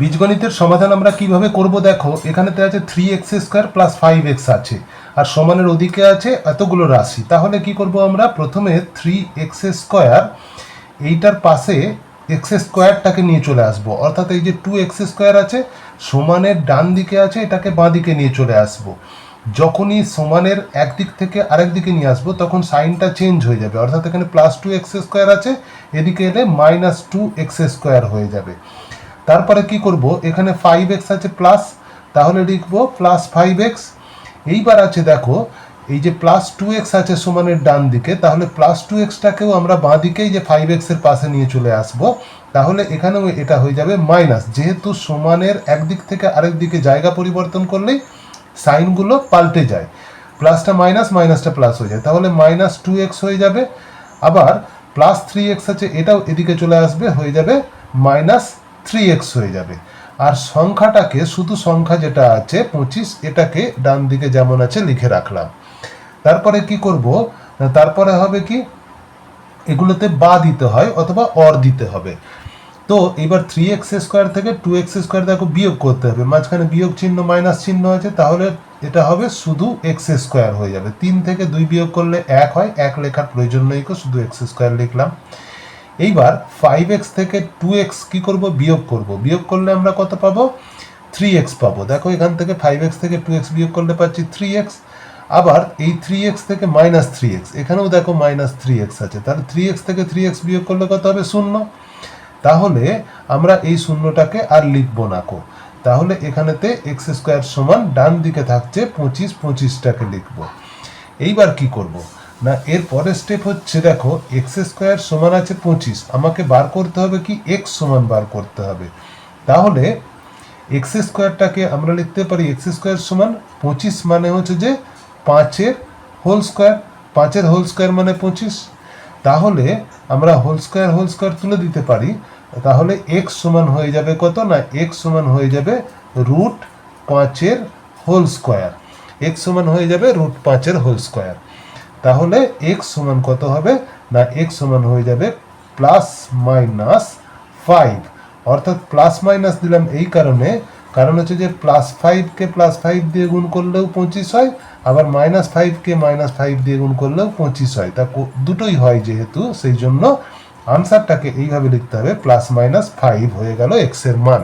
বীজগণিতের সমাধান আমরা কীভাবে করব দেখো, এখানেতে আছে three x square plus five x আছে, আর সমানের ওদিকে আছে এতগুলো রাশি। তাহলে কি করব আমরা? প্রথমে থ্রি এক্স স্কোয়ার এইটার পাশে এক্স স্কোয়ারটাকে নিয়ে চলে আসব। অর্থাৎ এই যে টু এক্স স্কোয়ার আছে, সমানের ডান দিকে আছে, এটাকে বাঁ দিকে নিয়ে চলে আসব। যখনই সমানের একদিক থেকে আরেক দিকে নিয়ে আসব, তখন সাইনটা চেঞ্জ হয়ে যাবে। অর্থাৎ এখানে প্লাস টু এক্স স্কোয়ার আছে, এদিকে এলে মাইনাস টু এক্স স্কোয়ার হয়ে যাবে। তারপরে কি করব? এখানে ফাইভ এক্স আছে প্লাস তাহলে লিখব প্লাস ফাইভ এক্স এইবার আছে দেখো, এই যে প্লাস টু এক্স আছে সমানের ডান দিকে, তাহলে প্লাস টু এক্সটাকেও আমরা বাঁ দিকেই যে ফাইভ এক্সের পাশে নিয়ে চলে আসব, তাহলে এখানেও এটা হয়ে যাবে মাইনাস যেহেতু সমানের একদিক থেকে আরেক দিকে জায়গা পরিবর্তন করলেই সাইনগুলো পাল্টে যায়। প্লাসটা মাইনাস মাইনাসটা প্লাস হয়ে যায়। তাহলে মাইনাস টু এক্স হয়ে যাবে। আবার প্লাস থ্রি এক্স আছে, এটাও এদিকে চলে আসবে, হয়ে যাবে মাইনাস থ্রি এক্স হয়ে যাবে। আর সংখ্যাটাকে, শুধু সংখ্যা যেটা আছে, পঁচিশ, এটাকে ডান দিকে যেমন আছে, লিখে রাখলাম। তারপরে কি করব? তারপরে হবে কি? এগুলোতে বা দিতে হয় অথবা অর দিতে হবে। তো এবার থ্রি এক্স স্কোয়ার থেকে টু এক্স স্কোয়ার দেখো বিয়োগ করতে হবে। মাঝখানে বিয়োগ চিহ্ন মাইনাস চিহ্ন আছে, তাহলে এটা হবে শুধু এক্স স্কোয়ার হয়ে যাবে। তিন থেকে দুই বিয়োগ করলে এক হয়, এক লেখার প্রয়োজন নেই শুধু এক্স স্কোয়ার লিখলাম। এইবার ফাইভ এক্স থেকে টু এক্স কী করব? বিয়োগ করব। বিয়োগ করলে আমরা কত পাবো? থ্রি এক্স পাবো। দেখো এখান থেকে ফাইভ এক্স থেকে টু এক্স বিয়োগ করলে পাচ্ছি থ্রি এক্স আবার এই থ্রি এক্স থেকে মাইনাস থ্রি এক্স এখানেও দেখো মাইনাস থ্রি এক্স আছে। তাহলে থ্রি এক্স থেকে থ্রি এক্স বিয়োগ করলে কত হবে? শূন্য। তাহলে আমরা এই শূন্যটাকে আর লিখব না কো। তাহলে এখানেতে এক্স স্কোয়ার সমান ডান দিকে থাকছে পঁচিশ, পঁচিশটাকে লিখব। এইবার কি করব? না, এর পরের স্টেপ হচ্ছে, দেখো এক্স স্কোয়ার সমান আছে পঁচিশ। আমাকে বার করতে হবে কি? এক্স সমান বার করতে হবে। তাহলে এক্স স্কোয়ারটাকে আমরা লিখতে পারি এক্স স্কোয়ার সমান পঁচিশ মানে হচ্ছে যে পাঁচের হোল স্কোয়ার পাঁচের হোল স্কোয়ার মানে পঁচিশ। তাহলে, আমরা হোল স্কোয়ার হোল স্কোয়ার তুলে দিতে পারি। তাহলে এক্স সমান হয়ে যাবে কত? না এক্স সমান হয়ে যাবে রুট পাঁচের হোল স্কোয়ার এক্স সমান হয়ে যাবে রুট পাঁচের হোল স্কোয়ার তাহলে এক্স সমান কত হবে? না এক্স সমান হয়ে যাবে প্লাস মাইনাস ফাইভ অর্থাৎ প্লাস মাইনাস দিলাম এই কারণে। কারণ হচ্ছে যে প্লাস ফাইভকে প্লাস ফাইভ দিয়ে গুণ করলেও পঁচিশ হয়, আবার মাইনাস ফাইভকে মাইনাস ফাইভ দিয়ে গুণ করলেও পঁচিশ হয়। তা দুটোই হয় যেহেতু, সেই জন্য আনসারটাকে এইভাবে লিখতে হবে প্লাস মাইনাস ফাইভ হয়ে গেল এক্সের মান।